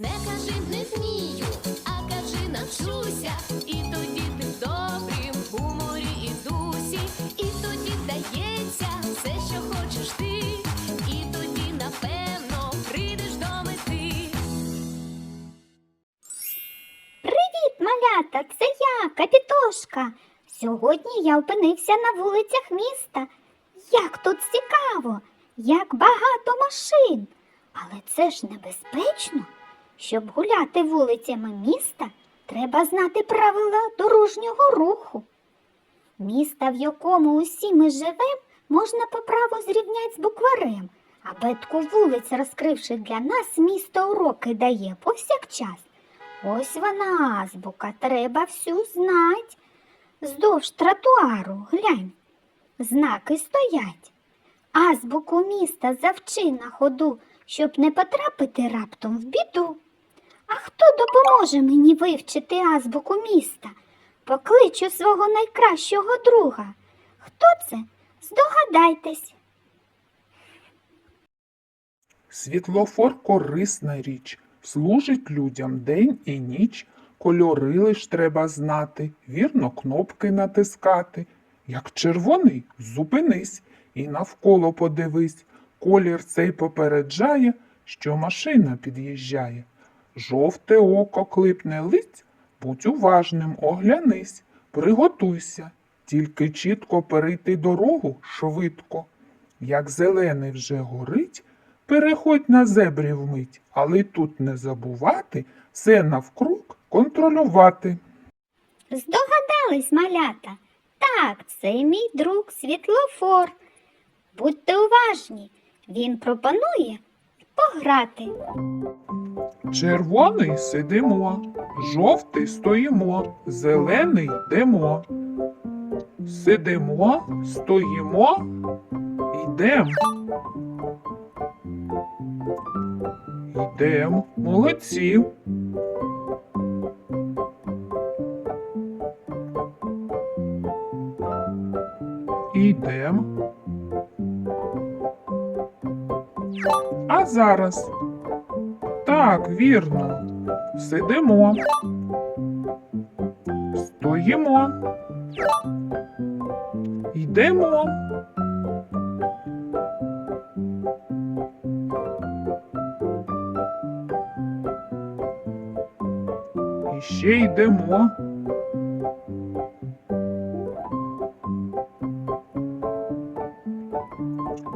Не кажи не вмію, а кажи навчуся. І тоді ти в добрім гуморі і дусі, і тоді вдається все, що хочеш ти, і тоді, напевно, прийдеш до мети. Привіт, малята! Це я, Капітошка. Сьогодні я опинився на вулицях міста. Як тут цікаво, як багато машин. Але це ж небезпечно. Щоб гуляти вулицями міста, треба знати правила дорожнього руху. Міста, в якому усі ми живемо, можна по праву зрівняти з букварем, а бетку вулиць, розкривши для нас, місто уроки дає повсякчас. Ось вона азбука, треба всю знать. Здовж тротуару глянь. Знаки стоять. Азбуку міста завчи на ходу, щоб не потрапити раптом в біду. Хто допоможе мені вивчити азбуку міста? Покличу свого найкращого друга. Хто це? Здогадайтесь. Світлофор корисна річ, служить людям день і ніч. Кольори лиш треба знати, вірно кнопки натискати. Як червоний, зупинись і навколо подивись. Колір цей попереджає, що машина під'їжджає. Жовте око клипне лиць, будь уважним, оглянись, приготуйся, тільки чітко перейти дорогу швидко. Як зелений вже горить, переходь на зебрі вмить, але тут не забувати все навкруг контролювати. Здогадались, малята? Так, це мій друг світлофор. Будьте уважні, він пропонує пограти. Червоний сидимо, жовтий стоїмо, зелений йдемо. Сидимо, стоїмо, йдем. Йдем, молодці. Йдем. А зараз так, вірно. Сидимо. Стоїмо. Йдемо. І ще йдемо.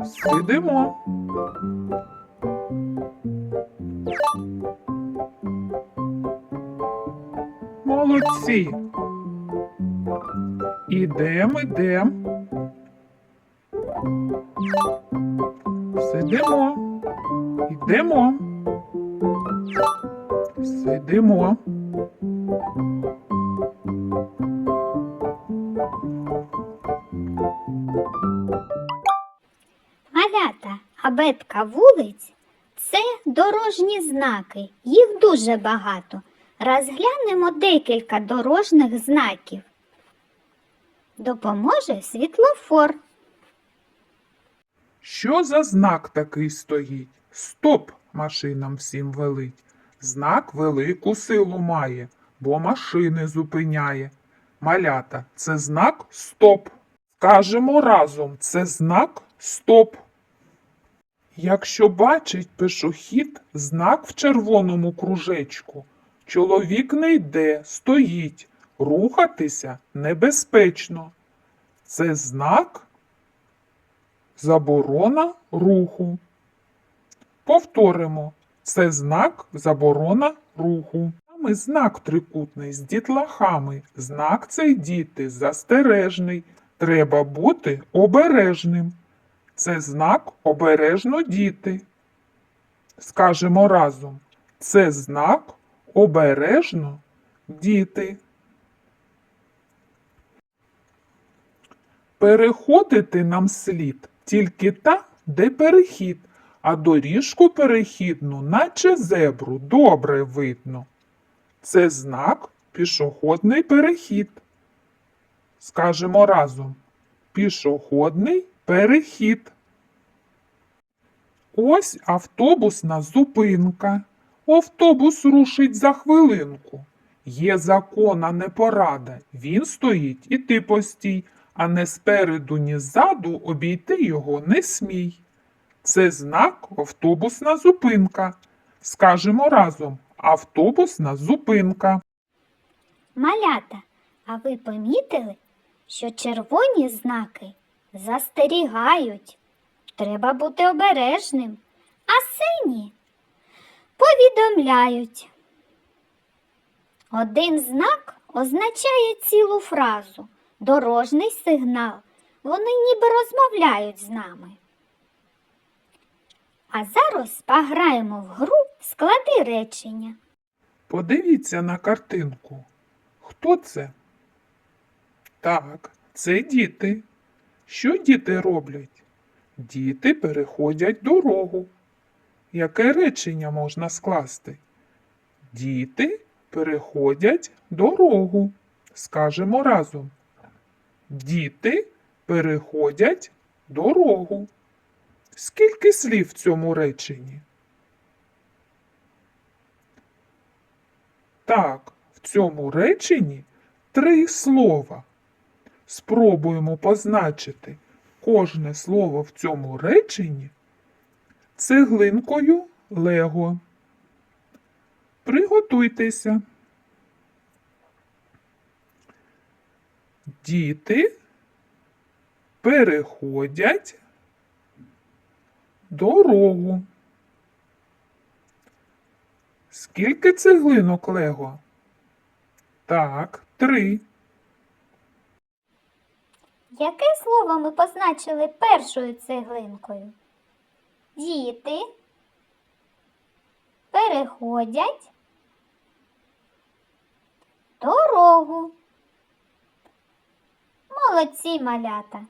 Сидимо. Молодці. Ідем, ідем. Сидимо. Йдемо. Сидимо. Малята, абетка вулиць це дорожні знаки. Їх дуже багато. Розглянемо декілька дорожніх знаків. Допоможе світлофор. Що за знак такий стоїть? Стоп машинам всім велить. Знак велику силу має, бо машини зупиняє. Малята, це знак стоп. Скажемо разом, це знак стоп. Якщо бачить пешохід знак в червоному кружечку, чоловік не йде, стоїть, рухатися небезпечно. Це знак заборона руху. Повторимо, це знак заборона руху. Саме знак трикутний з дітлахами. Знак цей діти застережний. Треба бути обережним. Це знак обережно діти. Скажемо разом. Це знак обережно діти. Переходити нам слід тільки там, де перехід, а доріжку перехідну, наче зебру, добре видно. Це знак пішохідний перехід. Скажемо разом. Пішохідний перехід. Ось автобусна зупинка. Автобус рушить за хвилинку. Є закон, а не порада. Він стоїть і ти постій, а не спереду, ні ззаду обійти його не смій. Це знак автобусна зупинка. Скажемо разом автобусна зупинка. Малята, а ви помітили, що червоні знаки застерігають. Треба бути обережним, а сині повідомляють. Один знак означає цілу фразу, дорожній сигнал. Вони ніби розмовляють з нами. А зараз пограємо в гру склади речення. Подивіться на картинку. Хто це? Так, це діти. Що діти роблять? Діти переходять дорогу. Яке речення можна скласти? Діти переходять дорогу. Скажемо разом. Діти переходять дорогу. Скільки слів в цьому реченні? Так, в цьому реченні три слова. Спробуємо позначити кожне слово в цьому реченні цеглинкою Лего. Приготуйтеся. Діти переходять дорогу. Скільки цеглинок Лего? Так, три. Яке слово ми позначили першою цеглинкою? Діти переходять дорогу. Молодці малята.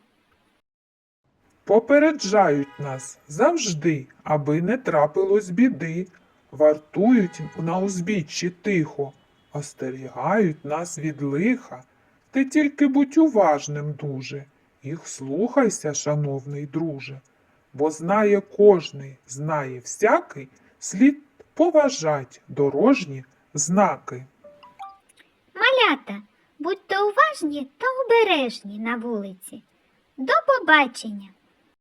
Попереджають нас завжди, аби не трапилось біди. Вартують на узбіччі тихо, остерігають нас від лиха. Ти тільки будь уважним дуже, їх слухайся, шановний друже, бо знає кожний, знає всякий, слід поважать дорожні знаки. Малята, будьте уважні та обережні на вулиці. До побачення!